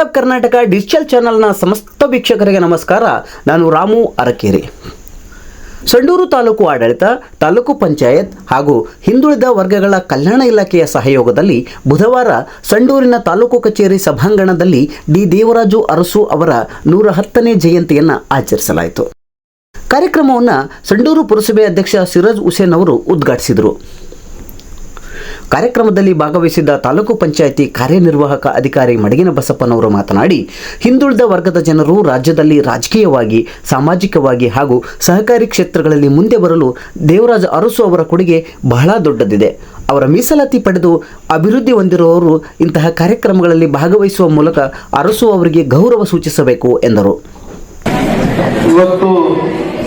Of Karnataka digital ಚಾನೆಲ್ನ ಸಮಸ್ತ ವೀಕ್ಷಕರಿಗೆ ನಮಸ್ಕಾರ ನಾನು ರಾಮು ಅರಕೇರಿ ಸಂಡೂರು ತಾಲೂಕು ಆಡಳಿತ ತಾಲೂಕು ಪಂಚಾಯತ್ ಹಾಗೂ ಹಿಂದುಳಿದ ವರ್ಗಗಳ ಕಲ್ಯಾಣ ಇಲಾಖೆಯ ಸಹಯೋಗದಲ್ಲಿ ಬುಧವಾರ ಸಂಡೂರಿನ ತಾಲೂಕು ಕಚೇರಿ ಸಭಾಂಗಣದಲ್ಲಿ ಡಿ ದೇವರಾಜು ಅರಸು ಅವರ ನೂರ ಹತ್ತನೇ ಜಯಂತಿಯನ್ನು ಆಚರಿಸಲಾಯಿತು ಕಾರ್ಯಕ್ರಮವನ್ನು ಸಂಡೂರು ಪುರಸಭೆ ಅಧ್ಯಕ್ಷ ಸಿರಾಜ್ ಹುಸೇನ್ ಅವರು ಉದ್ಘಾಟಿಸಿದರು ಕಾರ್ಯಕ್ರಮದಲ್ಲಿ ಭಾಗವಹಿಸಿದ್ದ ತಾಲೂಕು ಪಂಚಾಯಿತಿ ಕಾರ್ಯನಿರ್ವಾಹಕ ಅಧಿಕಾರಿ ಮಡಗಿನ ಬಸಪ್ಪನವರು ಮಾತನಾಡಿ, ಹಿಂದುಳಿದ ವರ್ಗದ ಜನರು ರಾಜ್ಯದಲ್ಲಿ ರಾಜಕೀಯವಾಗಿ, ಸಾಮಾಜಿಕವಾಗಿ ಹಾಗೂ ಸಹಕಾರಿ ಕ್ಷೇತ್ರಗಳಲ್ಲಿ ಮುಂದೆ ಬರಲು ದೇವರಾಜ ಅರಸು ಅವರ ಕೊಡುಗೆ ಬಹಳ ದೊಡ್ಡದಿದೆ. ಅವರ ಮೀಸಲಾತಿ ಪಡೆದು ಅಭಿವೃದ್ಧಿ ಹೊಂದಿರುವವರು ಇಂತಹ ಕಾರ್ಯಕ್ರಮಗಳಲ್ಲಿ ಭಾಗವಹಿಸುವ ಮೂಲಕ ಅರಸು ಅವರಿಗೆ ಗೌರವ ಸೂಚಿಸಬೇಕು ಎಂದರು. ಇವತ್ತು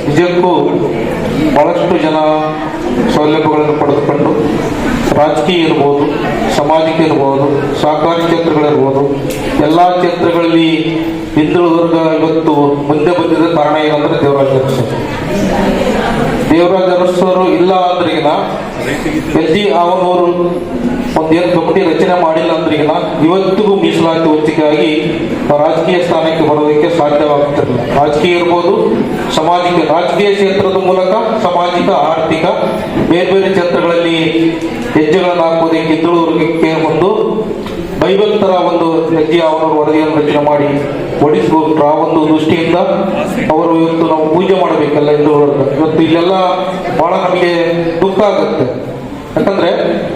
ನಿಜಕ್ಕೂ ಬಹಳಷ್ಟು ಜನ ಸೌಲಭ್ಯಗಳನ್ನು ಪಡೆದುಕೊಂಡು ರಾಜಕೀಯ ಇರ್ಬೋದು ಸಮಾಜಕ್ಕೆ ಇರ್ಬೋದು ಸಹಕಾರಿ ಕ್ಷೇತ್ರಗಳಿರ್ಬೋದು, ಎಲ್ಲ ಕ್ಷೇತ್ರಗಳಲ್ಲಿ ಹಿಂದುಳಿದ ವರ್ಗ ಇವತ್ತು ಮುಂದೆ ಬಂದಿದ್ದ ಕಾರಣ ಏನಂದ್ರೆ ದೇವರಾಜ ಅರಸು. ದೇವರಾಜ ಅರಸರು ಇಲ್ಲ ಅಂದ್ರೆ ಎಲ್ ಜಿ ಅವನವರು ಒಂದೇನು ಕಮಿಟಿ ರಚನೆ ಮಾಡಿಲ್ಲ ಅಂದ್ರೀಗಿನ ಇವತ್ತಿಗೂ ಮೀಸಲಾತಿ ಹೊಂಚಿಕೆಯಾಗಿ ರಾಜಕೀಯ ಸ್ಥಾನಕ್ಕೆ ಬರೋದಕ್ಕೆ ಸಾಧ್ಯವಾಗುತ್ತಿರಲಿಲ್ಲ ರಾಜಕೀಯ ಇರ್ಬೋದು, ಸಾಮಾಜಿಕ, ರಾಜಕೀಯ ಕ್ಷೇತ್ರದ ಮೂಲಕ ಸಾಮಾಜಿಕ, ಆರ್ಥಿಕ, ಬೇರೆ ಬೇರೆ ಕ್ಷೇತ್ರಗಳಲ್ಲಿ ಹೆಜ್ಜೆಗಳನ್ನು ಹಾಕೋದಕ್ಕೆ ಹಿಂದುಳಿದವರಿಗೆ ಒಂದು ಬೈಬಲ್ ತರ ಒಂದು ಹೆಜ್ಜೆ ಅವರು ವರದಿಯನ್ನು ರಚನೆ ಮಾಡಿ ಓಡಿಸಬಹುದು ಆ ಒಂದು ದೃಷ್ಟಿಯಿಂದ ಅವರು ಇವತ್ತು ನಾವು ಪೂಜೆ ಮಾಡಬೇಕಲ್ಲ ಹಿಂದುಳಿದ ಇವತ್ತು ಇಲ್ಲೆಲ್ಲ ಬಹಳ ನಮಗೆ ದುಃಖ ಆಗುತ್ತೆ. ಯಾಕಂದ್ರೆ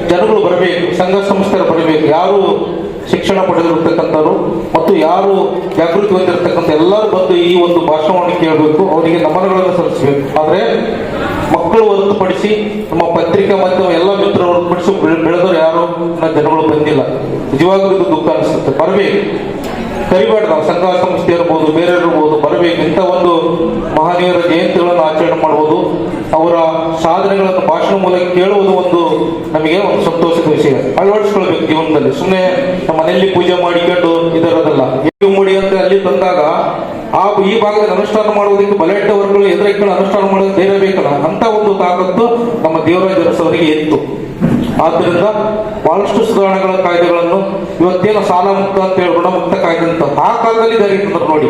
ಜನಗಳು ಬರಬೇಕು, ಸಂಘ ಸಂಸ್ಥೆಗಳು ಬರಬೇಕು, ಯಾರು ಶಿಕ್ಷಣ ಪಡೆದಿರ್ತಕ್ಕಂಥವ್ರು ಮತ್ತು ಯಾರು ಜಾಗೃತಿ ಹೊಂದಿರತಕ್ಕಂಥ ಎಲ್ಲರೂ ಬಂದು ಈ ಒಂದು ಭಾಷಣವನ್ನು ಕೇಳಬೇಕು, ಅವರಿಗೆ ನಮನಗಳನ್ನು ಸಲ್ಲಿಸಬೇಕು. ಆದರೆ ಮಕ್ಕಳು ಹೊರತುಪಡಿಸಿ ನಮ್ಮ ಪತ್ರಿಕಾ ಮತ್ತು ಎಲ್ಲ ಮಿತ್ರರು ಹೊರತುಪಡಿಸಿ ಬೆಳೆ- ಬೆಳೆದವರು ಯಾರು ಜನಗಳು ಬಂದಿಲ್ಲ. ನಿಜವಾಗ್ಲೂ ಇದು ದುಃಖ ಅನಿಸುತ್ತೆ. ಬರಬೇಕು. ಕರಿಬೇಡ ಸಂಘ ಸಂಸ್ಥೆ ಇರ್ಬೋದು, ಬೇರೆ ಇರ್ಬೋದು, ಬರಬೇಕು. ಇಂಥ ಒಂದು ಮಹನೀಯರ ಜಯಂತಿಗಳನ್ನು ಆಚರಣೆ ಮಾಡ್ಬೋದು. ಅವರ ಸಾಧನೆಗಳನ್ನು ಭಾಷಣ ಮೂಲಕ ಕೇಳುವುದು ಒಂದು ನಮಗೆ ಒಂದು ಸಂತೋಷದ ವಿಷಯ. ಅಳವಡಿಸ್ಕೊಳ್ಬೇಕು ಜೀವನದಲ್ಲಿ. ಸುಮ್ಮನೆ ನಮ್ಮ ಮನೆಯಲ್ಲಿ ಪೂಜೆ ಮಾಡಿಕೊಂಡು ಇದರದಲ್ಲ. ಎಲ್ಲಿ ಮೂಡಿ ಅಂತ ಅಲ್ಲಿ ತಂದಾಗ ಆ ಈ ಭಾಗದಲ್ಲಿ ಅನುಷ್ಠಾನ ಮಾಡುವುದಕ್ಕೆ ಬಲಾಢ್ಯ ವರ್ಗಗಳು ಎದುರಿಕೊಂಡು ಅನುಷ್ಠಾನ ಮಾಡೋದು ಧೈರ್ಯ ಬೇಕಲ್ಲ. ಅಂತ ಒಂದು ತಾಕತ್ತು ನಮ್ಮ ದೇವರಾಜ ಅವರಿಗೆ ಇತ್ತು. ಆದ್ದರಿಂದ ಬಹಳಷ್ಟು ಸುಧಾರಣೆಗಳ ಕಾಯ್ದೆಗಳನ್ನು ಇವತ್ತೇನು ಸಾಲ ಮುಕ್ತ ಅಂತ ಹೇಳಿ ಋಣಮುಕ್ತ ಕಾಯ್ದೆ ಅಂತ ಆ ಕಾಲದಲ್ಲಿ ಜಾರಿಗೆ ತಂದ್ರು ನೋಡಿ.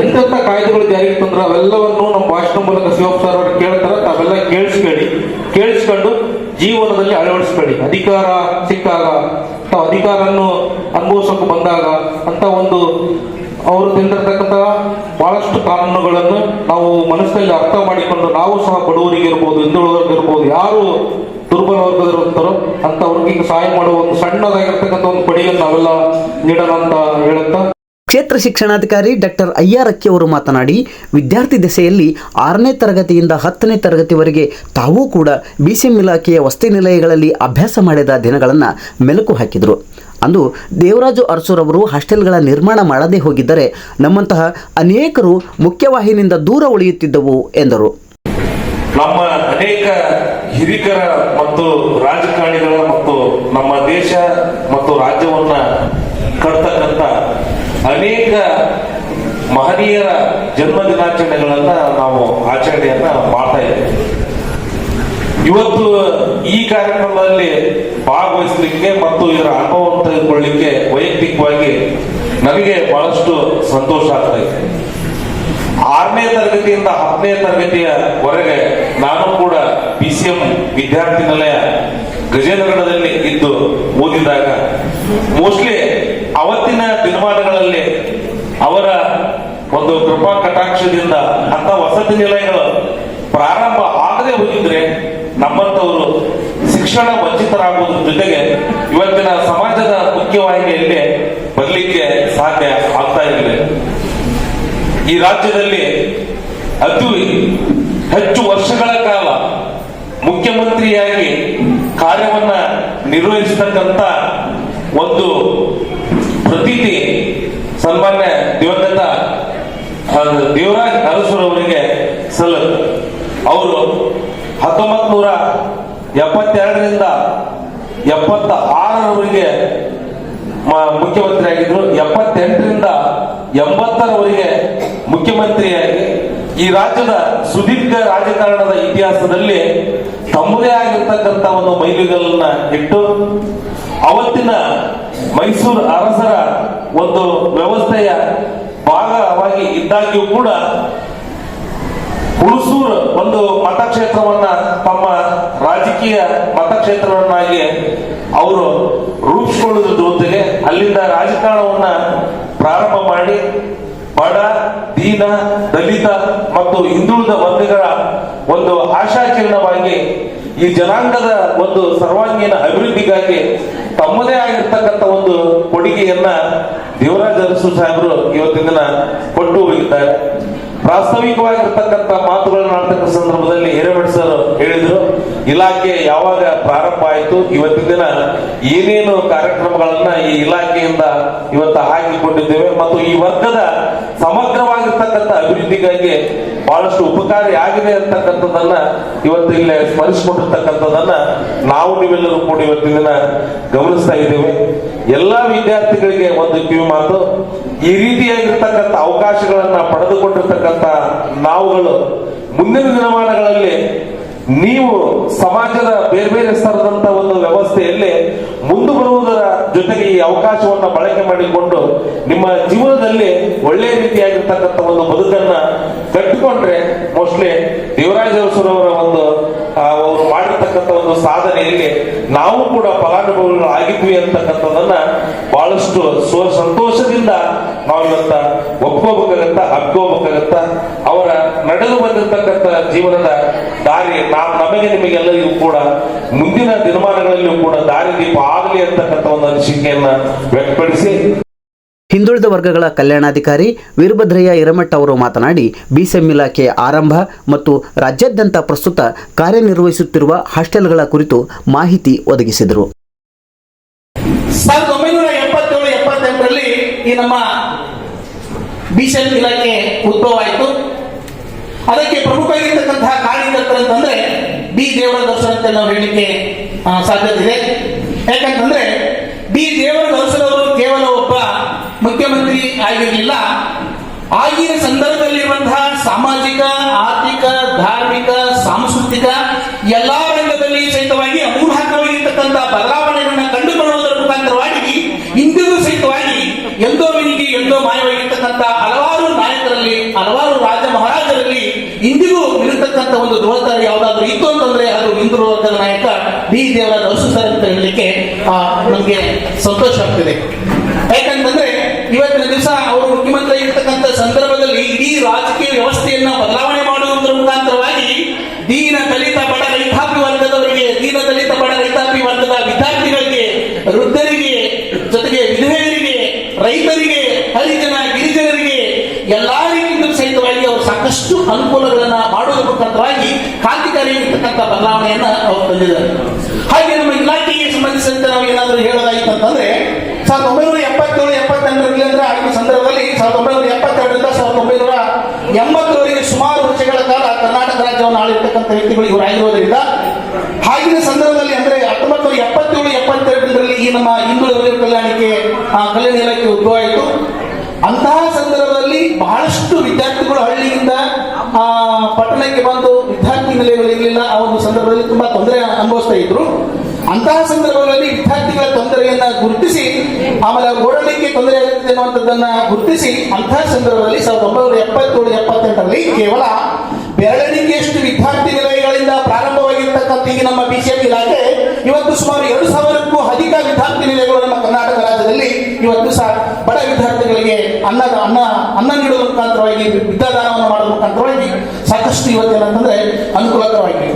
ಎಂತೆಂತ ಕಾಯ್ದೆಗಳು ಜಾರಿಗೆ ತಂದ್ರೆ ಅವೆಲ್ಲವನ್ನು ನಮ್ಮ ಭಾಷಣ ಮೂಲಕ ಶಿವಪ್ಪ ಸರ್ ಅವರು ಕೇಳ್ತಾರೆ ತಾವೆಲ್ಲ ಕೇಳಿಸ್ಕೊಳ್ಳಿ ಕೇಳಿಸ್ಕೊಂಡು ಜೀವನದಲ್ಲಿ ಅಳವಡಿಸ್ಕೊಳ್ಳಿ ಅಧಿಕಾರ ಸಿಕ್ಕಾಗ ಅಥವಾ ಅಧಿಕಾರವನ್ನು ಅನುಭವಿಸೋಕೆ ಬಂದಾಗ ಅಂತ ಒಂದು ಅವರು ತಂದಿರತಕ್ಕಂಥ ಬಹಳಷ್ಟು ಕಾನೂನುಗಳನ್ನು ನಾವು ಮನಸ್ಸಿನಲ್ಲಿ ಅರ್ಥ ಮಾಡಿಕೊಂಡು ನಾವು ಸಹ ಬಡವರಿಗೆ ಇರ್ಬೋದು, ಹಿಂದುಳಿದವರಿಗೆ ಇರ್ಬೋದು, ಯಾರು ದುರ್ಬಲ ವರ್ಗದಲ್ಲಿರ್ತಾರೋ ಅಂತವ್ರಿಗೆ ಸಹಾಯ ಮಾಡುವ ಒಂದು ಸಣ್ಣದಾಗಿರ್ತಕ್ಕಂಥ ಒಂದು ಕೊಡುಗೆಯನ್ನು ನಾವೆಲ್ಲ ನೀಡೋಣ ಅಂತ ಹೇಳುತ್ತಾ? ಕ್ಷೇತ್ರ ಶಿಕ್ಷಣಾಧಿಕಾರಿ ಡಾಕ್ಟರ್ ಅಯ್ಯಾರಕ್ಕಿ ಅವರು ಮಾತನಾಡಿ, ವಿದ್ಯಾರ್ಥಿ ದೆಸೆಯಲ್ಲಿ ಆರನೇ ತರಗತಿಯಿಂದ ಹತ್ತನೇ ತರಗತಿವರೆಗೆ ತಾವೂ ಕೂಡ ಬಿಸಿಎಂ ಇಲಾಖೆಯ ವಸತಿ ನಿಲಯಗಳಲ್ಲಿ ಅಭ್ಯಾಸ ಮಾಡಿದ ದಿನಗಳನ್ನು ಮೆಲುಕು ಹಾಕಿದರು. ಅಂದು ದೇವರಾಜು ಅರಸುರವರು ಹಾಸ್ಟೆಲ್ಗಳ ನಿರ್ಮಾಣ ಮಾಡದೇ ಹೋಗಿದ್ದರೆ ನಮ್ಮಂತಹ ಅನೇಕರು ಮುಖ್ಯವಾಹಿನಿಯಿಂದ ದೂರ ಉಳಿಯುತ್ತಿದ್ದವು ಎಂದರು. ನಮ್ಮ ಅನೇಕ ಹಿರಿಕರ ಮತ್ತು ರಾಜಕಾರಣಿಗಳ ಮತ್ತು ನಮ್ಮ ದೇಶ ಮತ್ತು ರಾಜ್ಯವನ್ನ ಕಟ್ತಕ್ಕಂಥ ಅನೇಕ ಮಹನೀಯರ ಜನ್ಮ ದಿನಾಚರಣೆಗಳನ್ನ ನಾವು ಆಚರಣೆಯನ್ನ ಮಾಡ್ತಾ ಇದ್ದೇವೆ. ಇವತ್ತು ಈ ಕಾರ್ಯಕ್ರಮದಲ್ಲಿ ಭಾಗವಹಿಸಲಿಕ್ಕೆ ಮತ್ತು ಇದರ ಅನುಭವವನ್ನು ತೆಗೆದುಕೊಳ್ಳಿಕ್ಕೆ ವೈಯಕ್ತಿಕವಾಗಿ ನನಗೆ ಬಹಳಷ್ಟು ಸಂತೋಷ ಆಗ್ತಾ ಇದೆ. ಆರನೇ ತರಗತಿಯಿಂದ ಹತ್ತನೇ ತರಗತಿಯವರೆಗೆ ನಾನು ಕೂಡ ಬಿ ಸಿ ಎಂ ವಿದ್ಯಾರ್ಥಿ ನಿಲಯ ಗಜೇಂದ್ರಗಢದಲ್ಲಿ ಇದ್ದು ಓದಿದಾಗ ಮೋಸ್ಟ್ಲಿ ಅವತ್ತಿನ ದಿನಮಾನಗಳಲ್ಲಿ ಅವರ ಒಂದು ಕೃಪಾ ಕಟಾಕ್ಷದಿಂದ ಅಂತ ವಸತಿ ನಿಲಯಗಳು ಪ್ರಾರಂಭ ಆಗದೆ ಹೋಗಿದ್ರೆ ನಮ್ಮಂತವರು ಶಿಕ್ಷಣ ವಂಚಿತರಾಗುವುದ್ರ ಜೊತೆಗೆ ಇವತ್ತಿನ ಸಮಾಜದ ಮುಖ್ಯವಾಹಿನಿಯಲ್ಲಿ ಬರಲಿಕ್ಕೆ ಸಾಧ್ಯ ಆಗ್ತಾ ಇರಲಿಲ್ಲ ಈ ರಾಜ್ಯದಲ್ಲಿ ಅತಿ ಹೆಚ್ಚು ವರ್ಷಗಳ ಕಾಲ ಮುಖ್ಯಮಂತ್ರಿಯಾಗಿ ಕಾರ್ಯವನ್ನ ನಿರ್ವಹಿಸತಕ್ಕಂತ ಒಂದು ಪ್ರತೀತಿ ಸನ್ಮಾನ್ಯ ದಿವಂಗತ ದೇವರಾಜ್ ಅರಸುರವರಿಗೆ ಸಲ್ಲದು ಅವರು ಹತ್ತೊಂಬತ್ ನೂರ ಎಪ್ಪತ್ತೆರಡರಿಂದ ಎಪ್ಪತ್ತ ಆರರವರೆಗೆ ಮುಖ್ಯಮಂತ್ರಿಯಾಗಿದ್ದರು ಎಪ್ಪತ್ತೆಂಟರಿಂದ ಎಂಬತ್ತರವರೆಗೆ ಮುಖ್ಯಮಂತ್ರಿಯಾಗಿ. ಈ ರಾಜ್ಯದ ಸುದೀರ್ಘ ರಾಜಕಾರಣದ ಇತಿಹಾಸದಲ್ಲಿ ತಮ್ಮದೇ ಆಗಿರ್ತಕ್ಕಂಥ ಒಂದು ಮೈಲಿಗಲ್ಲನ್ನ ಇಟ್ಟು, ಅವತ್ತಿನ ಮೈಸೂರು ಅರಸರ ಒಂದು ವ್ಯವಸ್ಥೆಯ ಭಾಗವಾಗಿ ಇದ್ದಾಗ್ಯೂ ಕೂಡ ಹುಣಸೂರು ಒಂದು ಮತಕ್ಷೇತ್ರವನ್ನ ತಮ್ಮ ರಾಜಕೀಯ ಮತಕ್ಷೇತ್ರವನ್ನಾಗಿ ಅವರು ರೂಪಿಸಿಕೊಳ್ಳುವುದ್ರ ಜೊತೆಗೆ ಅಲ್ಲಿಂದ ರಾಜಕಾರಣವನ್ನ ಪ್ರಾರಂಭ ಮಾಡಿ ಬಡ, ದೀನ, ದಲಿತ ಮತ್ತು ಹಿಂದುಳಿದ ವರ್ಗಗಳ ಒಂದು ಆಶಾಕಿರಣವಾಗಿ ಈ ಜನಾಂಗದ ಒಂದು ಸರ್ವಾಂಗೀಣ ಅಭಿವೃದ್ಧಿಗಾಗಿ ತಮ್ಮದೇ ಆಗಿರ್ತಕ್ಕಂಥ ಒಂದು ಕೊಡುಗೆಯನ್ನ ದೇವರಾಜ ಅರಸು ಸಾಹೇಬರು ಇವತ್ತಿನ ದಿನ ಕೊಟ್ಟು ಹೋಗಿದ್ದಾರೆ. ಪ್ರಾಸ್ತಾವಿಕವಾಗಿರ್ತಕ್ಕಂಥ ಮಾತುಗಳನ್ನು ಆಡ್ತಕ್ಕ ಸಂದರ್ಭದಲ್ಲಿ ಹಿರೇಮಠ ಸರ್ ಹೇಳಿದ್ರು. ಇಲಾಖೆ ಯಾವಾಗ ಪ್ರಾರಂಭ ಆಯಿತು, ಇವತ್ತಿನ ದಿನ ಏನೇನು ಕಾರ್ಯಕ್ರಮಗಳನ್ನ ಈ ಇಲಾಖೆಯಿಂದ ಇವತ್ತು ಹಾಕಿಕೊಂಡಿದ್ದೇವೆ ಮತ್ತು ಈ ವರ್ಗದ ಅಭಿವೃದ್ಧಿಗಾಗಿ ಬಹಳಷ್ಟು ಉಪಕಾರಿ ಆಗಿದೆ ಅಂತಕ್ಕಂಥದ್ದನ್ನ ಇವತ್ತು ಇಲ್ಲಿ ಸ್ಮರಿಸಿಕೊಂಡಿರ್ತಕ್ಕಂಥದ್ದನ್ನ ನಾವು ನೀವೆಲ್ಲರೂ ಕೂಡ ಇವತ್ತಿನ ದಿನ ಗಮನಿಸ್ತಾ ಇದ್ದೇವೆ. ಎಲ್ಲಾ ವಿದ್ಯಾರ್ಥಿಗಳಿಗೆ ಒಂದು ಕಿವಿ ಮಾತು, ಈ ರೀತಿಯಾಗಿರ್ತಕ್ಕಂಥ ಅವಕಾಶಗಳನ್ನ ಪಡೆದುಕೊಂಡಿರ್ತಕ್ಕಂಥ ನಾವುಗಳು ಮುಂದಿನ ದಿನಮಾನಗಳಲ್ಲಿ ನೀವು ಸಮಾಜದ ಬೇರೆ ಬೇರೆ ಸ್ತರದಂತ ಒಂದು ವ್ಯವಸ್ಥೆಯಲ್ಲಿ ಮುಂದೆ ಬರುವುದರ ಜೊತೆಗೆ ಈ ಅವಕಾಶವನ್ನ ಬಳಕೆ ಮಾಡಿಕೊಂಡು ನಿಮ್ಮ ಜೀವನದಲ್ಲಿ ಒಳ್ಳೆಯ ರೀತಿಯಾಗಿರ್ತಕ್ಕಂಥ ಒಂದು ಬದುಕನ್ನ ಕಟ್ಟಿಕೊಂಡ್ರೆ ಮೋಸ್ಟ್ಲಿ ದೇವರಾಜ ಅರಸರವರ ಒಂದು ಅವರು ಮಾಡಿರ್ತಕ್ಕಂಥ ಒಂದು ಸಾಧನೆಯಲ್ಲಿ ನಾವು ಕೂಡ ಫಲಾನುಭವಿಗಳು ಆಗಿದ್ವಿ ಅಂತಕ್ಕಂಥದನ್ನ ಬಹಳಷ್ಟು ಸಂತೋಷದಿಂದ ನಾವು ಇವತ್ತ ಒಪ್ಕೋಬೇಕಾಗತ್ತ ಹಬ್ಕೋಬೇಕಾಗತ್ತ ಅವರ ನಡೆದು ಬಂದಿರತಕ್ಕಂತ ಜೀವನದ ದಾರಿ ನಾವು ನಮಗೆ ನಿಮಗೆಲ್ಲರಿಗೂ ಕೂಡ ಮುಂದಿನ ದಿನಮಾನಗಳಲ್ಲಿಯೂ ಕೂಡ ದಾರಿ ದೀಪ ಆಗಲಿ ಅಂತಕ್ಕಂಥ ಒಂದು ಅನಿಸಿಕೆಯನ್ನ ವ್ಯಕ್ತಪಡಿಸಿ. ಹಿಂದುಳಿದ ವರ್ಗಗಳ ಕಲ್ಯಾಣಾಧಿಕಾರಿ ವೀರಭದ್ರಯ್ಯ ಇರಮಠ್ ಅವರು ಮಾತನಾಡಿ ಬಿಸಿಎಂ ಇಲಾಖೆಯ ಆರಂಭ ಮತ್ತು ರಾಜ್ಯಾದ್ಯಂತ ಪ್ರಸ್ತುತ ಕಾರ್ಯನಿರ್ವಹಿಸುತ್ತಿರುವ ಹಾಸ್ಟೆಲ್ಗಳ ಕುರಿತು ಮಾಹಿತಿ ಒದಗಿಸಿದರು. ಸಾವಿರದ ಒಂಬೈನೂರ ಎಪ್ಪತ್ತೇಳು ಎಪ್ಪತ್ತೆಂಟರಲ್ಲಿ ಈ ನಮ್ಮ ಬಿಸಿಎಲ್ ಇಲಾಖೆ ಉದ್ಭವ ಆಯಿತು ಅದಕ್ಕೆ ಪ್ರಮುಖವಾಗಿರ್ತಕ್ಕಂತಹ ಅಂತಂದ್ರೆ ಬಿ ದೇವರ ದರ್ಶನ ಅಂತ ನಾವು ಹೇಳಲಿಕ್ಕೆ ಸಾಧ್ಯತೆ ಇದೆ ಯಾಕಂತಂದ್ರೆ ಬಿ ದೇವರ ದರ್ಶನ ಅವರು ಕೇವಲ ಒಬ್ಬ ಮುಖ್ಯಮಂತ್ರಿ ಆಗಿರಲಿಲ್ಲ. ಆಗಿನ ಸಂದರ್ಭದಲ್ಲಿರುವಂತಹ ಸಾಮಾಜಿಕ, ಆರ್ಥಿಕ, ಧಾರ್ಮಿಕ, ಸಾಂಸ್ಕೃತಿಕ ಎಲ್ಲಾ ರಂಗದಲ್ಲಿ ಸಹಿತವಾಗಿ ಅಮೂಲಾಗ್ರವಾಗಿರ್ತಕ್ಕಂಥ ಬದಲಾವಣೆಗಳನ್ನ ಕಂಡುಕೊಳ್ಳುವುದರ ಮುಖಾಂತರವಾಗಿ ಇಂದಿಗೂ ಸಹಿತವಾಗಿ ಎಂದೋ ವಿನಿಗೆ ಎಂದೋ ಮಾಯವಾಗಿರ್ತಕ್ಕಂಥ ಹಲವಾರು ನಾಯಕರಲ್ಲಿ ಹಲವಾರು ರಾಜ ಮಹಾರಾಜರಲ್ಲಿ ಇಂದಿಗೂ ಇರತಕ್ಕಂಥ ಒಂದು ಯಾವುದಾದ್ರೂ ಇತ್ತು ಅಂತಂದ್ರೆ ಅದು ಹಿಂದೂ ನಾಯಕ ಡಿ ದೇವರಾಜ್ ಅರಸು ಸರ್ ಅಂತ ಹೇಳಲಿಕ್ಕೆ ನಮ್ಗೆ ಸಂತೋಷ ಆಗ್ತಿದೆ. ಯಾಕಂತಂದ್ರೆ ಇವತ್ತಿನ ದಿವಸ ಅವರು ಮುಖ್ಯಮಂತ್ರಿ ಇರ್ತಕ್ಕಂಥ ಸಂದರ್ಭದಲ್ಲಿ ಇಡೀ ರಾಜಕೀಯ ವ್ಯವಸ್ಥೆಯನ್ನ ಬದಲಾವಣೆ ಮಾಡುವುದರ ಮುಖಾಂತರವಾಗಿ ದೀನ ದಲಿತ, ಬಡ ರೈತಾಪಿ ವರ್ಗದವರಿಗೆ, ದೀನ ದಲಿತ, ಬಡ ರೈತಾಪಿ ವರ್ಗದ ವಿದ್ಯಾರ್ಥಿಗಳಿಗೆ, ವೃದ್ಧರಿಗೆ, ಜೊತೆಗೆ ವಿಧವೆಯರಿಗೆ, ರೈತರಿಗೆ ಹರಿಜನ ಗಿರಿಜನರಿಗೆ ಎಲ್ಲಾ ರೀತಿಯಿಂದ ಸಹಿತವಾಗಿ ಅವರು ಸಾಕಷ್ಟು ಮುಖಾಂತರವಾಗಿ ಕ್ರಾಂತಿಕಾರಿಯಾಗಿರ್ತಕ್ಕಂಥ ಬದಲಾವಣೆಯನ್ನ ಅವರು ತಂದಿದ್ದಾರೆ. ಹಾಗೆ ನಮ್ಮ ಇಲಾಖೆಗೆ ಸಂಬಂಧಿಸಿದಂತೆ ನಾವು ಏನಾದರೂ ಹೇಳೋದಾಯ್ತು ಅಂತಂದ್ರೆ ಸಾವಿರದ ಒಂಬೈನೂರ ಎಪ್ಪತ್ತೇಳು, ಎಪ್ಪತ್ತೆಂಟರಲ್ಲಿ ಅಂದ್ರೆ ಆಗಿನ ಸಂದರ್ಭದಲ್ಲಿ ಸಾವಿರದ ಒಂಬೈನೂರ ಎಪ್ಪತ್ತೆರಡರಿಂದ ಸಾವಿರದ ಒಂಬೈನೂರ ಎಂಬತ್ತರವರೆಗೆ ಸುಮಾರು ವರ್ಷಗಳ ಕಾಲ ಕರ್ನಾಟಕ ರಾಜ್ಯವನ್ನು ಆಳಿರ್ತಕ್ಕಂಥ ವ್ಯಕ್ತಿಗಳು ಇವರು ಆಗಿರೋದ್ರಿಂದ, ಆಗಿನ ಸಂದರ್ಭದಲ್ಲಿ ಅಂದ್ರೆ ಹತ್ತೊಂಬತ್ತು ನೂರ ಎಪ್ಪತ್ತೇಳು, ಎಪ್ಪತ್ತೆರಡರಲ್ಲಿ ಈ ನಮ್ಮ ಹಿಂದುಳಿದ ಕಲ್ಯಾಣಕ್ಕೆ ಕಲ್ಯಾಣ ಇಲಾಖೆ ಉದ್ಭವ ಆಯಿತು ಅಂತಹ ಸಂದರ್ಭದಲ್ಲಿ ಬಹಳಷ್ಟು ವಿದ್ಯಾರ್ಥಿಗಳು ಹಳ್ಳಿಯಿಂದ ಪಟ್ಟಣಕ್ಕೆ ಬಂದು ವಿದ್ಯಾರ್ಥಿ ನಿಲಯಗಳು ಸಂದರ್ಭದಲ್ಲಿ ತುಂಬಾ ತೊಂದರೆ ಅನುಭವಿಸ್ತಾ ಇದ್ರು. ಅಂತಹ ಸಂದರ್ಭಗಳಲ್ಲಿ ವಿದ್ಯಾರ್ಥಿಗಳ ತೊಂದರೆಯನ್ನ ಗುರುತಿಸಿ, ಆಮೇಲೆ ಓಡಲಿಕ್ಕೆ ತೊಂದರೆ ಆಗುತ್ತೆ ಅನ್ನುವಂಥದ್ದನ್ನ ಗುರುತಿಸಿ, ಅಂತಹ ಸಂದರ್ಭದಲ್ಲಿ ಸಾವಿರದ ಒಂಬೈನೂರ ಎಪ್ಪತ್ತೇಳು, ಎಪ್ಪತ್ತೆಂಟರಲ್ಲಿ ಕೇವಲ ಬೆರಳೆಣಿಕೆಯಷ್ಟು ವಿದ್ಯಾರ್ಥಿ ನಿಲಯಗಳಿಂದ ಪ್ರಾರಂಭವಾಗಿರ್ತಕ್ಕಂಥ ಈಗ ನಮ್ಮ ಬಿಜೆಪಿ ಇಲಾಖೆ ಇವತ್ತು ಸುಮಾರು ಎರಡು ಸಾವಿರಕ್ಕೂ ಅಧಿಕ ವಿದ್ಯಾರ್ಥಿ ನಿಲಯಗಳು ನಮ್ಮ ಕರ್ನಾಟಕ ರಾಜ್ಯದಲ್ಲಿ ಇವತ್ತು ಸಹ ಬಡ ವಿದ್ಯಾರ್ಥಿಗಳಿಗೆ ಅನ್ನದ ಅನ್ನ ಅನ್ನ ನೀಡುವ ಮುಖಾಂತರವಾಗಿ ವಿದ್ಯಾದಾನವನ್ನು ಮಾಡುವ ಮುಖಾಂತರವಾಗಿ ಸಾಕಷ್ಟು ಇವತ್ತೇನಂತಂದ್ರೆ ಅನುಕೂಲಕರವಾಗಿದೆ.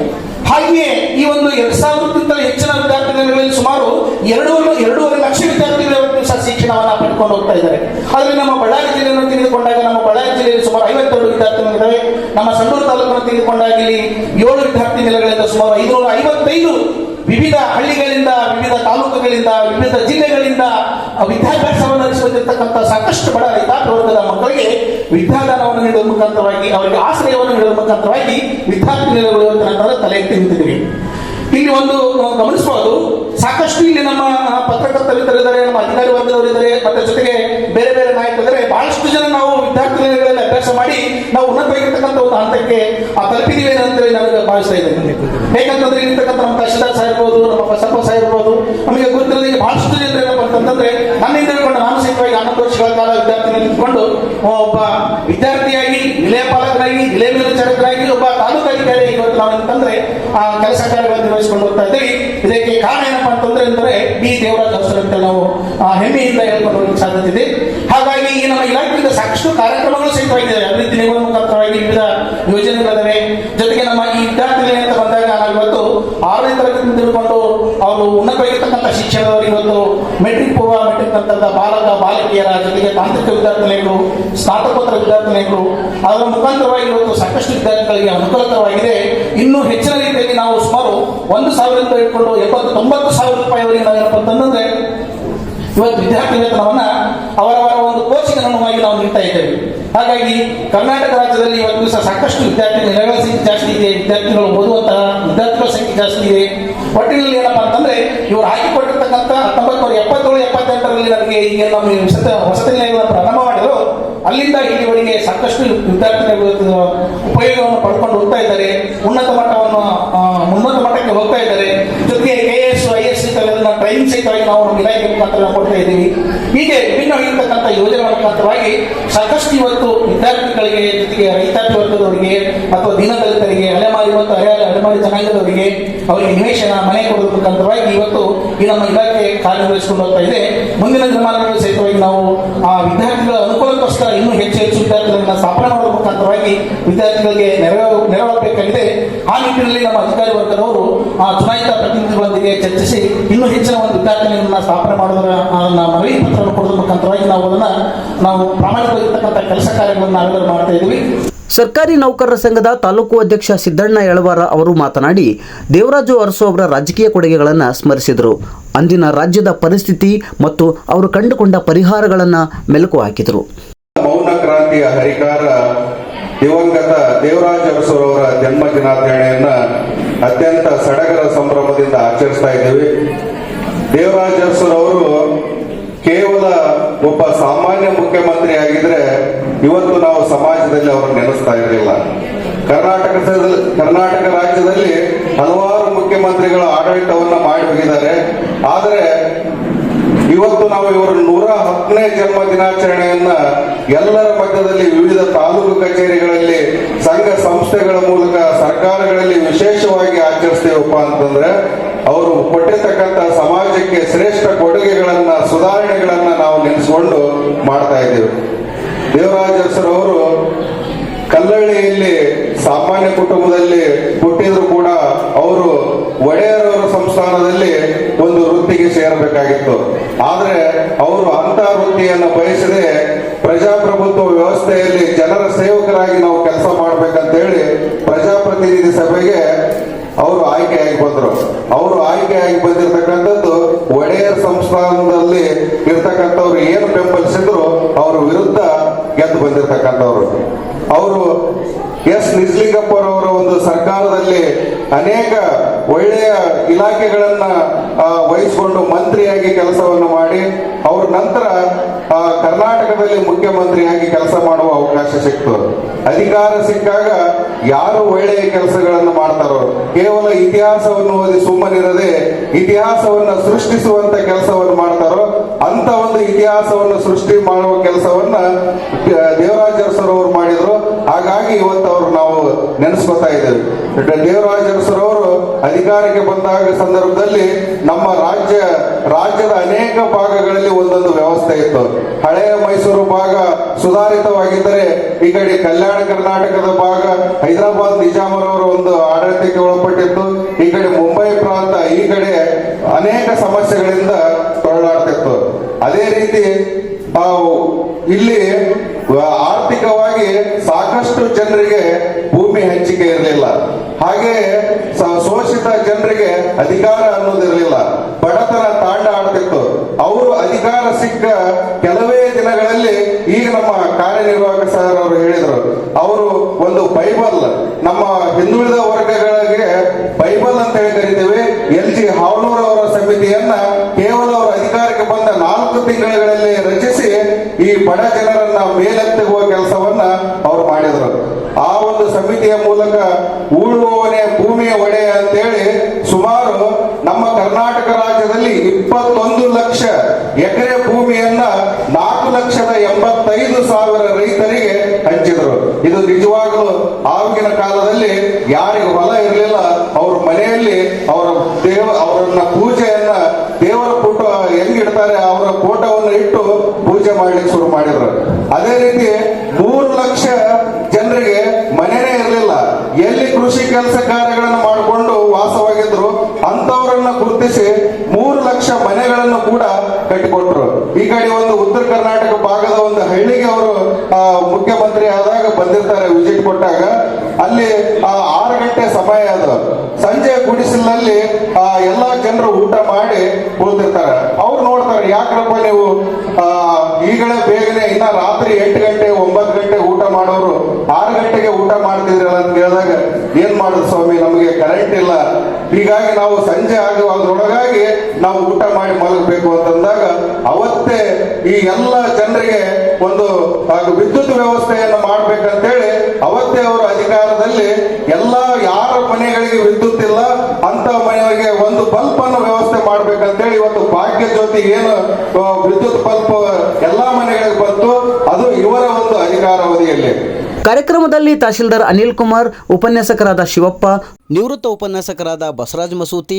ಹಾಗೆಯೇ ಈ ಒಂದು ಎರಡ್ ಸಾವಿರಕ್ಕಿಂತ ಹೆಚ್ಚಿನ ವಿದ್ಯಾರ್ಥಿ ನಿಲಯಗಳಲ್ಲಿ ಸುಮಾರು ಎರಡು ಎರಡೂವರೆ ಲಕ್ಷ ವಿದ್ಯಾರ್ಥಿಗಳು ಸಹ ಶಿಕ್ಷಣವನ್ನು ಪಡ್ಕೊಂಡು ಹೋಗ್ತಾ ಇದ್ದಾರೆ. ಆದರೆ ನಮ್ಮ ಬಳ್ಳಾರಿ ಜಿಲ್ಲೆಯನ್ನು ತೆಗೆದುಕೊಂಡಾಗ ನಮ್ಮ ಬಳ್ಳಾರಿ ಜಿಲ್ಲೆಯಲ್ಲಿ ಸುಮಾರು ಐವತ್ತೆರಡು ವಿದ್ಯಾರ್ಥಿಗಳಿದ್ದಾರೆ ನಮ್ಮ ಸಂಡೂರು ತಾಲೂಕನ್ನು ತೆಗೆದುಕೊಂಡಾಗ ಇಲ್ಲಿ ಏಳು ವಿದ್ಯಾರ್ಥಿ ನಿಲಯಗಳಿಂದ ಸುಮಾರು ಐನೂರ ಐವತ್ತೈದು ವಿವಿಧ ಹಳ್ಳಿಗಳಿಂದ, ವಿವಿಧ ತಾಲೂಕುಗಳಿಂದ, ವಿವಿಧ ಜಿಲ್ಲೆಗಳಿಂದ ವಿದ್ಯಾಭ್ಯಾಸವನ್ನು ನಡೆಸುತ್ತಿರ್ತಕ್ಕಂಥ ಸಾಕಷ್ಟು ಬಡ ರೈತಾಪಿ ವರ್ಗದ ಮಕ್ಕಳಿಗೆ ವಿದ್ಯಾದಾನವನ್ನು ನೀಡುವ ಮುಖಾಂತರವಾಗಿ, ಅವರಿಗೆ ಆಶ್ರಯವನ್ನು ನೀಡುವ ಮುಖಾಂತರವಾಗಿ ವಿದ್ಯಾರ್ಥಿ ನಿಲಯಗಳು ಅಂತ ತಲೆ ಎತ್ತಿ ನಿಂತಿದ್ದೀವಿ ಇಲ್ಲಿ ಒಂದು ಗಮನಿಸಬಹುದು ಸಾಕಷ್ಟು ಇಲ್ಲಿ ನಮ್ಮ ಪತ್ರಕರ್ತರು ಇದ್ದಾರೆ, ನಮ್ಮ ಅಧಿಕಾರಿ ವರ್ಗದವರಿದ್ದಾರೆ ಮತ್ತೆ ಜೊತೆಗೆ ಬೇರೆ ಬೇರೆ ನಾಯಕರಿದ್ದಾರೆ. ಬಹಳಷ್ಟು ಜನ ನಾವು ವಿದ್ಯಾರ್ಥಿ ನಿಲಯಗಳಲ್ಲಿ ಅಭ್ಯಾಸ ಮಾಡಿ ನಾವು ಉನ್ನತವಾಗಿರ್ತಕ್ಕಂಥ ಒಂದು ಹಂತಕ್ಕೆ ಆ ತಲುಪಿದೀವಿ ಅಂತೇಳಿ ನನಗೆ ಭಾವಿಸ್ತಾ ಇದೆ. ಹೇಗಂತಂದ್ರೆ, ಇರ್ತಕ್ಕಂಥ ನಮ್ಮ ತಹಶೀಲ್ದಾರ್ ಸಾಹೇಬ್ ಇರ್ಬೋದು, ನಮ್ಮ ಬಸಪ್ಪ ಸಹ ನಮಗೆ ಗೊತ್ತಿರೋದಕ್ಕೆ ಬಹಳಷ್ಟು ಜನ ಏನಪ್ಪ ಅಂತಂದ್ರೆ ವರ್ಷಗಳ ಕಾಲ ನಿಂತ್ಕೊಂಡು ಒಬ್ಬ ವಿದ್ಯಾರ್ಥಿಯಾಗಿ, ನಿಲಯ ಪಾಲಕರಾಗಿ ನಿಲಯ ಮೇಲ್ವಿಚಾರಕರಾಗಿ ಒಬ್ಬ ತಾಲೂಕು ಅಧಿಕಾರಿ ಇವತ್ತು ನಾವು ಅಂತಂದ್ರೆ ಆ ಕೆಲಸ ಕಾರ್ಯಗಳನ್ನು ನಿರ್ವಹಿಸಿಕೊಂಡು ಹೋಗ್ತಾ ಇದ್ದೀವಿ. ಇದಕ್ಕೆ ಕಾರಣ ಏನಪ್ಪಾ ಅಂತಂದ್ರೆ ಅಂದರೆ ಬಿ. ದೇವರಾಜ್ ಅರಸರು ಅಂತ ನಾವು ಹೆಮ್ಮೆಯಿಂದ ಹೇಳ್ಕೊಂಡು ಸಾಧ್ಯತೆ ಇದೆ. ಹಾಗಾಗಿ ಈ ನಮ್ಮ ಇಲಾಖೆಯಿಂದ ಸಾಕಷ್ಟು ಕಾರ್ಯಕ್ರಮಗಳು ಸಹಿತವಾಗಿದ್ದಾವೆ ಅಭಿವೃದ್ಧಿ ನಿಗಮ ಮುಖಾಂತರವಾಗಿ ವಿವಿಧ ಯೋಜನೆಗಳಿದಾವೆ ಜೊತೆಗೆ ನಮ್ಮ ಈ ವಿದ್ಯಾರ್ಥಿಗಳು ಅಂತ ಬಂದಾಗ ನಾವು ಇವತ್ತು ಆರನೇ ತರಗತಿ ತಿಳ್ಕೊಂಡು ಅವರು ಉನ್ನತವಾಗಿರ್ತಕ್ಕಂಥ ಶಿಕ್ಷಣದವರು ಇವತ್ತು ಮೆಟ್ರಿಕ್ ಪೂರ್ವ ಮೆಟ್ರಿಕ್ ಅಂತ ಬಾಲಕ ಬಾಲಕಿಯರ ಜೊತೆಗೆ ತಾಂತ್ರಿಕ ವಿದ್ಯಾರ್ಥಿನಿಗಳು ಸ್ನಾತಕೋತ್ತರ ವಿದ್ಯಾರ್ಥಿನಿಗಳು ಅದರ ಮುಖಾಂತರವಾಗಿ ಇವತ್ತು ಸಾಕಷ್ಟು ವಿದ್ಯಾರ್ಥಿಗಳಿಗೆ ಅನುಕೂಲಕರವಾಗಿದೆ. ಇನ್ನೂ ಹೆಚ್ಚಿನ ರೀತಿಯಲ್ಲಿ ನಾವು ಸುಮಾರು ಒಂದು ಸಾವಿರದಿಂದ ಹಿಡ್ಕೊಂಡು ಎಪ್ಪತ್ತು ತೊಂಬತ್ತು ಸಾವಿರ ರೂಪಾಯಿವರೆಗೆ ನಾವೇನಪ್ಪ ಅಂತಂದ್ರೆ ಇವತ್ತು ವಿದ್ಯಾರ್ಥಿ ವೇತನವನ್ನ ಅವರವರ ಒಂದು ಕೋಚಿಂಗ್ ಅನುಗುಣವಾಗಿ ನಾವು ನೀಡ್ತಾ ಇದ್ದೇವೆ. ಹಾಗಾಗಿ ಕರ್ನಾಟಕ ರಾಜ್ಯದಲ್ಲಿ ಇವತ್ತು ದಿವಸ ಸಾಕಷ್ಟು ವಿದ್ಯಾರ್ಥಿಗಳು ನೆಲೆಗಳ ಸಂಖ್ಯೆ ಜಾಸ್ತಿ ಇದೆ, ವಿದ್ಯಾರ್ಥಿಗಳು ಓದುವಂತಹ ವಿದ್ಯಾರ್ಥಿಗಳ ಸಂಖ್ಯೆ ಜಾಸ್ತಿ ಇದೆ. ಒಟ್ಟಿನಲ್ಲಿ ಏನಪ್ಪಾ ಅಂತಂದ್ರೆ, ಇವರು ಹಾಕಿಕೊಟ್ಟಿರ್ತಕ್ಕಂಥ ಹತ್ತೊಂಬತ್ತು ನೂರ ಎಪ್ಪತ್ತೇಳು, ಎಪ್ಪತ್ತೆಂಟರಲ್ಲಿ ನಮಗೆ ಈಗ ನಮ್ಮ ವಸತಿ ವಸತಿ ಪ್ರಾರಂಭ ಮಾಡಿದ್ರು ಅಲ್ಲಿಂದ ಇಲ್ಲಿವರೆಗೆ ಸಾಕಷ್ಟು ವಿದ್ಯಾರ್ಥಿಗಳು ಉಪಯೋಗವನ್ನು ಪಡ್ಕೊಂಡು ಹೋಗ್ತಾ ಇದ್ದಾರೆ. ಉನ್ನತ ಮಟ್ಟವನ್ನು ಉನ್ನತ ಮಟ್ಟಕ್ಕೆ ಹೋಗ್ತಾ ಇದ್ದಾರೆ ಜೊತೆಗೆ ಕೆ ಎಸ್ ಐ ಎಸ್ ಸಹಿತವಾಗಿ ನಾವು ನಮ್ಮ ಇಲಾಖೆ ಮುಖಾಂತರ ಕೊಡ್ತಾ ಇದ್ದೀವಿ. ಹೀಗೆ ವಿಭಿನ್ನವಾಗಿರ್ತಕ್ಕಂಥ ಯೋಜನೆಗಳ ಮುಖಾಂತರವಾಗಿ ಸಾಕಷ್ಟು ಇವತ್ತು ವಿದ್ಯಾರ್ಥಿಗಳಿಗೆ, ಜೊತೆಗೆ ರೈತಾಪಿ ವರ್ಗದವರಿಗೆ ಅಥವಾ ದೀನದಲಿತರಿಗೆ ಅಲೆಮಾರಿ ಮತ್ತು ಅರೆ ಅಲೆಮಾರಿ ಜನಾಂಗದವರಿಗೆ ಅವರಿಗೆ ನಿವೇಶನ, ಮನೆ ಕೊಡೋದ್ರ ಮುಖಾಂತರವಾಗಿ ಇವತ್ತು ಈ ನಮ್ಮ ಇಲಾಖೆ ಕಾರ್ಯನಿರ್ವಹಿಸಿಕೊಂಡು ಹೋಗ್ತಾ ಇದೆ. ಮುಂದಿನ ದಿನಮಾನಗಳಲ್ಲಿ ಸಹಿತವಾಗಿ ನಾವು ಆ ವಿದ್ಯಾರ್ಥಿಗಳ ಅನುಕೂಲಕ್ಕೋಸ್ಕರ ಇನ್ನೂ ಹೆಚ್ಚು ಹೆಚ್ಚು ವಿದ್ಯಾರ್ಥಿಗಳನ್ನ ಸ್ಥಾಪನೆ ಮಾಡುವ ಮುಖಾಂತರವಾಗಿ ವಿದ್ಯಾರ್ಥಿಗಳಿಗೆ ನೆರವು ನೆರವಾಗಬೇಕಾಗಿದೆ. ಆ ನಿಟ್ಟಿನಲ್ಲಿ ನಮ್ಮ ಅಧಿಕಾರಿ ವರ್ಗದವರು ಆ ಚುನಾಯಿತ ಪ್ರತಿನಿಧಿಗಳೊಂದಿಗೆ ಚರ್ಚಿಸಿ ಇನ್ನೂ ಹೆಚ್ಚಿನ ಒಂದು ವಿದ್ಯಾರ್ಥಿಗಳನ್ನ ಸ್ಥಾಪನೆ ಮಾಡುವುದರ ಮನವಿ ಪತ್ರವನ್ನು ಕೊಡೋದ್ರ ಮುಖಾಂತರವಾಗಿ ನಾವು ಅದನ್ನ ನಾವು ಪ್ರಾಮಾಣಿಕವಾಗಿರ್ತಕ್ಕಂಥ ಕೆಲಸ ಕಾರ್ಯಗಳನ್ನು ನಾವೆಲ್ಲರೂ ಮಾಡ್ತಾ ಇದ್ದೀವಿ. ಸರ್ಕಾರಿ ನೌಕರರ ಸಂಘದ ತಾಲೂಕು ಅಧ್ಯಕ್ಷ ಸಿದ್ದಣ್ಣ ಯಳವಾರ ಅವರು ಮಾತನಾಡಿ ದೇವರಾಜು ಅರಸು ಅವರ ರಾಜಕೀಯ ಕೊಡುಗೆಗಳನ್ನು ಸ್ಮರಿಸಿದರು. ಅಂದಿನ ರಾಜ್ಯದ ಪರಿಸ್ಥಿತಿ ಮತ್ತು ಅವರು ಕಂಡುಕೊಂಡ ಪರಿಹಾರಗಳನ್ನು ಮೆಲುಕು ಹಾಕಿದರು. ಮೌನ ಕ್ರಾಂತಿಯ ಹರಿಕಾರ ದಿವಂಗತ ದೇವರಾಜ ಅವರ ಜನ್ಮ ದಿನಾಚರಣೆಯನ್ನ ಅತ್ಯಂತ ಸಡಗರ ಸಂಭ್ರಮದಿಂದ ಆಚರಿಸ್ತಾ ಇದ್ದೇವೆ. ದೇವರಾಜ ಅವರು ಕೇವಲ ಒಬ್ಬ ಸಾಮಾನ್ಯ ಮುಖ್ಯಮಂತ್ರಿ ಆಗಿದ್ರೆ ಇವತ್ತು ನಾವು ಸಮಾಜದಲ್ಲಿ ಅವರನ್ನು ನೆನೆಸ್ತಾ ಇರಲಿಲ್ಲ. ಕರ್ನಾಟಕ ಕರ್ನಾಟಕ ರಾಜ್ಯದಲ್ಲಿ ಹಲವಾರು ಮುಖ್ಯಮಂತ್ರಿಗಳು ಆಡಳಿತವನ್ನು ಮಾಡಿ ಹೋಗಿದ್ದಾರೆ ಆದರೆ ಇವತ್ತು ನಾವು ಇವರ ನೂರ ಹತ್ತನೇ ಜನ್ಮ ದಿನಾಚರಣೆಯನ್ನ ಎಲ್ಲರ ಮಧ್ಯದಲ್ಲಿ ವಿವಿಧ ತಾಲೂಕು ಕಚೇರಿಗಳಲ್ಲಿ, ಸಂಘ ಸಂಸ್ಥೆಗಳ ಮೂಲಕ ಸರ್ಕಾರಗಳಲ್ಲಿ ವಿಶೇಷವಾಗಿ ಆಚರಿಸ್ತೇವಪ್ಪ ಅಂತಂದ್ರೆ ಅವರು ಕೊಟ್ಟಿರ್ತಕ್ಕಂಥ ಸಮಾಜಕ್ಕೆ ಶ್ರೇಷ್ಠ ಕೊಡುಗೆಗಳನ್ನ, ಸುಧಾರಣೆಗಳನ್ನ ನಾವು ನೆನೆಸ್ಕೊಂಡು ಮಾಡ್ತಾ ಇದ್ದೇವೆ. ದೇವರಾಜ ಅವರು ಕಲ್ಲಳ್ಳಿಯಲ್ಲಿ ಸಾಮಾನ್ಯ ಕುಟುಂಬದಲ್ಲಿ ಹುಟ್ಟಿದ್ರು ಕೂಡ ಅವರು ಒಡೆಯರವರ ಸಂಸ್ಥಾನದಲ್ಲಿ ಒಂದು ವೃತ್ತಿಗೆ ಸೇರಬೇಕಾಗಿತ್ತು. ಆದ್ರೆ ಅವರು ಅಂತ ವೃತ್ತಿಯನ್ನು ಬಯಸದೆ ಪ್ರಜಾಪ್ರಭುತ್ವ ವ್ಯವಸ್ಥೆಯಲ್ಲಿ ಜನರ ಸೇವಕರಾಗಿ ನಾವು ಕೆಲಸ ಮಾಡ್ಬೇಕಂತೇಳಿ ಪ್ರಜಾಪ್ರತಿನಿಧಿ ಸಭೆಗೆ ಅವರು ಆಯ್ಕೆಯಾಗಿ ಬಂದರು. ಅವರು ಆಯ್ಕೆಯಾಗಿ ಬಂದಿರತಕ್ಕಂಥದ್ದು ಒಡೆಯರ್ ಸಂಸ್ಥಾನದಲ್ಲಿ ಇರ್ತಕ್ಕಂಥವ್ರು ಏನು ಬೆಂಬಲಿಸಿದ್ರು, ಅವರ ವಿರುದ್ಧ ಗೆದ್ದು ಬಂದಿರತಕ್ಕಂಥವ್ರು. ಅವರು ಎಸ್ ನಿಜಲಿಂಗಪ್ಪರವರ ಒಂದು ಸರ್ಕಾರದಲ್ಲಿ ಅನೇಕ ಒಳ್ಳೆಯ ಇಲಾಖೆಗಳನ್ನ ವಹಿಸಿಕೊಂಡು ಮಂತ್ರಿಯಾಗಿ ಕೆಲಸವನ್ನು ಮಾಡಿ, ಅವ್ರ ನಂತರ ಕರ್ನಾಟಕದಲ್ಲಿ ಮುಖ್ಯಮಂತ್ರಿಯಾಗಿ ಕೆಲಸ ಮಾಡುವ ಅವಕಾಶ ಸಿಕ್ತು. ಅಧಿಕಾರ ಸಿಕ್ಕಾಗ ಯಾರು ಒಳ್ಳೆಯ ಕೆಲಸಗಳನ್ನು ಮಾಡ್ತಾರೋ, ಕೇವಲ ಇತಿಹಾಸವನ್ನು ಓದಿ ಸುಮ್ಮನಿರದೆ ಇತಿಹಾಸವನ್ನ ಸೃಷ್ಟಿಸುವಂತ ಕೆಲಸವನ್ನು ಮಾಡ್ತಾರೋ, ಅಂತ ಒಂದು ಇತಿಹಾಸವನ್ನು ಸೃಷ್ಟಿ ಮಾಡುವ ಕೆಲಸವನ್ನ ದೇವರಾಜ ಅರಸರವರು ಮಾಡಿದ್ರು. ಹಾಗಾಗಿ ಇವತ್ತು ಅವರು ನೆನೆಸ್ಕೊತಾ ಇದ್ದೇವೆ ದೇವರಾಜ ಅವರು ಅಧಿಕಾರಕ್ಕೆ ಬಂದಾಗ ಸಂದರ್ಭದಲ್ಲಿ ನಮ್ಮ ರಾಜ್ಯ, ರಾಜ್ಯದ ಅನೇಕ ಭಾಗಗಳಲ್ಲಿ ಒಂದೊಂದು ವ್ಯವಸ್ಥೆ ಇತ್ತು. ಹಳೆಯ ಮೈಸೂರು ಭಾಗ ಸುಧಾರಿತವಾಗಿದ್ದರೆ ಈ ಕಡೆ ಕಲ್ಯಾಣ ಕರ್ನಾಟಕದ ಭಾಗ, ಹೈದರಾಬಾದ್ ನಿಜಾಮರವರ ಒಂದು ಆಡಳಿತಕ್ಕೆ ಒಳಪಟ್ಟಿತ್ತು. ಈ ಕಡೆ ಮುಂಬೈ ಪ್ರಾಂತ, ಈ ಕಡೆ ಅನೇಕ ಸಮಸ್ಯೆಗಳಿಂದ ತೊಳಲಾಡ್ತಿತ್ತು ಅದೇ ರೀತಿ ಇಲ್ಲಿ ಆರ್ಥಿಕವಾಗಿ ಸಾಕಷ್ಟು ಜನರಿಗೆ ಭೂಮಿ ಹಂಚಿಕೆ ಇರಲಿಲ್ಲ. ಹಾಗೆ ಶೋಷಿತ ಜನರಿಗೆ ಅಧಿಕಾರ ಅನ್ನೋದಿರಲಿಲ್ಲ ಬಡತನ ತಾಂಡ ಆಡ್ತಿತ್ತು ಅವರು ಅಧಿಕಾರ ಸಿಕ್ಕ ಕೆಲವೇ ದಿನಗಳಲ್ಲಿ ಈಗ ನಮ್ಮ ಕಾರ್ಯನಿರ್ವಾಹಕ ಸರ್ ಅವರು ಹೇಳಿದರು, ಅವರು ಒಂದು ಬೈಬಲ್, ನಮ್ಮ ಹಿಂದುಳಿದ ವರ್ಗಗಳಿಗೆ ಬೈಬಲ್ ಅಂತ ಹೇಳಿ ಕರಿತೇವೆ. ಎಲ್ ಜಿ ಹಾವನೂರ್ ಅವರ ಸಮಿತಿಯನ್ನ ಕೇವಲ ಅವರ ಅಧಿಕಾರಕ್ಕೆ ಬಂದ ನಾಲ್ಕು ತಿಂಗಳಲ್ಲಿ ರಚಿಸಿ ಈ ಬಡ ಜನರನ್ನ ಮೇಲೆತ್ತುವ ಕೆಲಸವನ್ನ ಅವರು ಮಾಡಿದರು. ಆ ಒಂದು ಸಮಿತಿಯ ಮೂಲಕ ಉಳುವವನೇ ಭೂಮಿಯ ಒಡೆಯ ಅಂತೇಳಿ ಸುಮಾರು ನಮ್ಮ ಕರ್ನಾಟಕ ರಾಜ್ಯದಲ್ಲಿ ಇಪ್ಪತ್ತೊಂದು ಲಕ್ಷ ಎಕರೆ ಭೂಮಿಯನ್ನ ನಾಲ್ಕು ಲಕ್ಷದ ಎಂಬತ್ತೈದು ಸಾವಿರ ರೈತರಿಗೆ ಹಂಚಿದರು. ಇದು ನಿಜವಾಗಲೂ ಆಗಿನ ಕಾಲದಲ್ಲಿ ಯಾರಿಗೆ ಹೊಲ ಇರಲಿಲ್ಲ, ಅವ್ರ ಮನೆಯಲ್ಲಿ ಅವರ ದೇವ ಅವರನ್ನ ಪೂಜೆಯನ್ನ ದೇವರ ಫೋಟೋ ಹೆಂಗಿಡ್ತಾರೆ ಅವರ ಫೋಟೋವನ್ನು ಇಟ್ಟು ಪೂಜೆ ಮಾಡ್ಲಿಕ್ಕೆ ಶುರು ಮಾಡಿದ್ರು ಅದೇ ರೀತಿ ಮೂರು ಲಕ್ಷ ಜನರಿಗೆ ಮನೆನೇ ಇರಲಿಲ್ಲ ಎಲ್ಲಿ ಕೃಷಿ ಕೆಲಸ ಕಾರ್ಯಗಳನ್ನು ಮಾಡಿಕೊಂಡು ವಾಸವಾಗಿದ್ರು ಅಂತವರನ್ನ ಗುರುತಿಸಿ ಮೂರು ಲಕ್ಷ ಮನೆಗಳನ್ನು ಕೂಡ ಕಟ್ಟಿಕೊಟ್ರು. ಈ ಕಡೆ ಒಂದು ಉತ್ತರ ಕರ್ನಾಟಕ ಭಾಗದ ಒಂದು ಹಳ್ಳಿಗೆ ಅವರು ಮುಖ್ಯಮಂತ್ರಿ ಆದಾಗ ಬಂದಿರ್ತಾರೆ ವಿಸಿಟ್ ಕೊಟ್ಟಾಗ. ಅಲ್ಲಿ ಆ, ಆರು ಗಂಟೆ ಸಮಯ ಅದು. ಸಂಜೆ ಗುಡಿಸಲಲ್ಲಿ ಆ, ಎಲ್ಲಾ ಜನರು ಊಟ ಮಾಡಿ ಕುಳಿತಿರ್ತಾರೆ. ಅವ್ರು ನೋಡ್ತಾರೆ ಯಾಕ್ರಪ್ಪ ನೀವು ಈಗಲೇ ಬೇಗನೆ ಇನ್ನ ರಾತ್ರಿ ಎಂಟು ಗಂಟೆ ಒಂಬತ್ತು ಗಂಟೆ ಊಟ ಮಾಡೋರು ಆರು ಗಂಟೆಗೆ ಊಟ ಮಾಡ್ತಿದ್ರಲ್ಲ? ಅಂತ ಕೇಳಿದಾಗ ಏನ್ ಮಾಡುದು ಸ್ವಾಮಿ? ನಮಗೆ ಕರೆಂಟ್ ಇಲ್ಲ. ಹೀಗಾಗಿ ನಾವು ಸಂಜೆ ಆಗುವುದರೊಳಗಾಗಿ ನಾವು ಊಟ ಮಾಡಿ ಮಲಗಬೇಕು ಅಂತಂದಾಗ ಅವತ್ತೇ ಈ ಎಲ್ಲ ಜನರಿಗೆ ಒಂದು ವಿದ್ಯುತ್ ವ್ಯವಸ್ಥೆಯನ್ನು ಮಾಡ್ಬೇಕಂತೇಳಿ ಅವತ್ತೇ ಅವರು ಅಧಿಕಾರದಲ್ಲಿ ಎಲ್ಲ ಯಾರ ಮನೆಗಳಿಗೆ ವಿದ್ಯುತ್ ಇಲ್ಲ ಅಂತ ಮನೆಗಳಿಗೆ ಒಂದು ಬಲ್ಪ್ ಅನ್ನು ವ್ಯವಸ್ಥೆ ಮಾಡ್ಬೇಕಂತೇಳಿ ಇವತ್ತು ಭಾಗ್ಯ ಜ್ಯೋತಿ ಏನು ವಿದ್ಯುತ್ ಬಲ್ಪ್ ಎಲ್ಲಾ ಮನೆಗಳಿಗೆ ಬಂತು, ಅದು ಇವರ ಒಂದು ಅಧಿಕಾರಾವಧಿಯಲ್ಲಿ. ಕಾರ್ಯಕ್ರಮದಲ್ಲಿ ತಹಶೀಲ್ದಾರ್ ಅನಿಲ್ ಕುಮಾರ್ ಉಪನ್ಯಾಸಕರಾದ ಶಿವಪ್ಪ ನಿವೃತ್ತ ಉಪನ್ಯಾಸಕರಾದ ಬಸರಾಜ್ ಮಸೂತಿ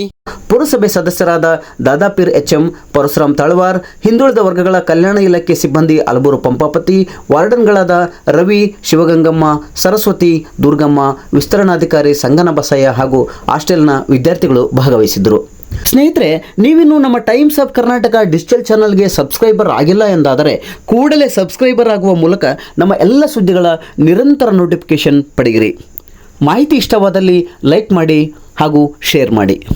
ಪುರಸಭೆ ಸದಸ್ಯರಾದ ದಾದಾಪೀರ್ ಎಚ್ಎಂ ಪರಶುರಾಮ್ ತಳವಾರ್ ಹಿಂದುಳಿದ ವರ್ಗಗಳ ಕಲ್ಯಾಣ ಇಲಾಖೆ ಸಿಬ್ಬಂದಿ ಅಲಬೂರು ಪಂಪಾಪತಿ ವಾರ್ಡನ್ಗಳಾದ ರವಿ ಶಿವಗಂಗಮ್ಮ ಸರಸ್ವತಿ ದುರ್ಗಮ್ಮ ವಿಸ್ತರಣಾಧಿಕಾರಿ ಸಂಗನ ಬಸಯ್ಯ ಹಾಗೂ ಹಾಸ್ಟೆಲ್ನ ವಿದ್ಯಾರ್ಥಿಗಳು ಭಾಗವಹಿಸಿದ್ದರು. ಸ್ನೇಹಿತರೆ, ನೀವಿನ್ನು ನಮ್ಮ ಟೈಮ್ಸ್ ಆಫ್ ಕರ್ನಾಟಕ ಡಿಜಿಟಲ್ ಚಾನಲ್ಗೆ ಸಬ್ಸ್ಕ್ರೈಬರ್ ಆಗಿಲ್ಲ ಎಂದಾದರೆ, ಕೂಡಲೇ ಸಬ್ಸ್ಕ್ರೈಬರ್ ಆಗುವ ಮೂಲಕ ನಮ್ಮ ಎಲ್ಲ ಸುದ್ದಿಗಳ ನಿರಂತರ ನೋಟಿಫಿಕೇಶನ್ ಪಡೆಯಿರಿ. ಮಾಹಿತಿ ಇಷ್ಟವಾದಲ್ಲಿ ಲೈಕ್ ಮಾಡಿ ಹಾಗೂ ಶೇರ್ ಮಾಡಿ.